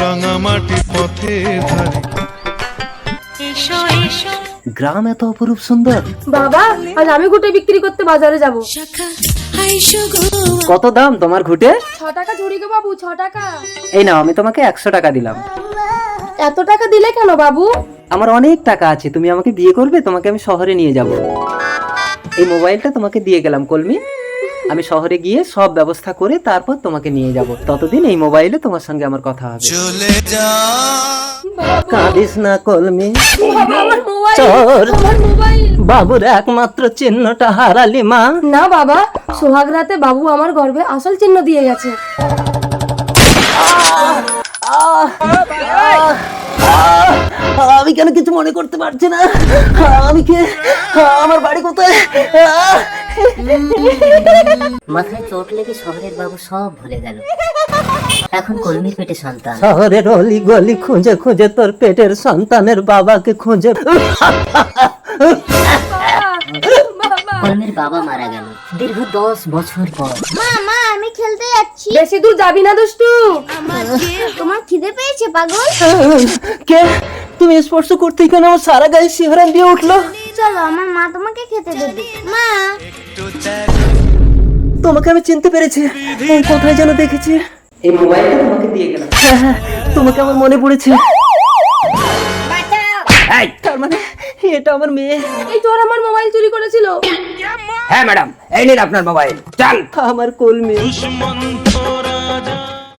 রাঙামাটি পথের ধারে এসো এসো। গ্রাম এত অপরূপ সুন্দর? বাবা আজ আমি ঘুটে বিক্রি করতে বাজারে যাব। কত দাম তোমার ঘুটে? ছ টাকা ঝুড়ি গো বাবু ছ টাকা। এই নাও আমি তোমাকে একশো টাকা দিলাম। এত টাকা দিলে কেন বাবু? আমার অনেক টাকা আছে তুমি আমাকে বিয়ে করবে তোমাকে আমি শহরে নিয়ে যাব। এই মোবাইলটা তোমাকে দিয়ে গেলাম কলমি। আমি শহরে গিয়ে সব ব্যবস্থা করে তারপর তোমাকে নিয়ে যাব। ততদিন এই মোবাইলে তোমার সঙ্গে আমার কথা হবে। চলে যা। কাঁদিস না কলমি। চোর বাবুর একমাত্র চিহ্নটা হারালি মা। না বাবা সোহাগ রাতে বাবু আমার গর্ভে আসল চিহ্ন দিয়ে গেছে। আমি কেন কিছু মনে করতে পারছি না? আমি কে আমার বাড়ি কোথায়? মাথায় চোট লেগে শহরের বাবু সব ভুলে গেল। এখন কলমির পেটে সন্তান। শহরের অলি গলি খুঁজে খুঁজে তোর পেটের সন্তানের বাবাকে খুঁজে কলমির বাবা মারা গেল। দীর্ঘ দশ বছর পর। মা মা আমি খেলতে যাচ্ছি। বেশি দূর যাবি না দুষ্টু। তোমার খিদে পেয়েছে পাগল? কে তুমি স্পর্শ করতেই কেন? আমার সারা গায়ে শিহরণ দিয়ে উঠল। চলো আমার মা তোমাকে খেতে দেবে। মা! তোমাকে আমি চিনতে পেরেছি। এই কোথায় যেন দেখেছি। এই মোবাইলটা তোমাকে দিয়ে গেলাম। হ্যাঁ হ্যাঁ তোমাকে আমার মনে পড়েছে। এই, তার মানে এটা আমার মেয়ে। এই চোর আমার মোবাইল চুরি করেছিল। হ্যাঁ ম্যাডাম এই নিন আপনার মোবাইল। চল! আমার কলমি। দুশ্মন তোরা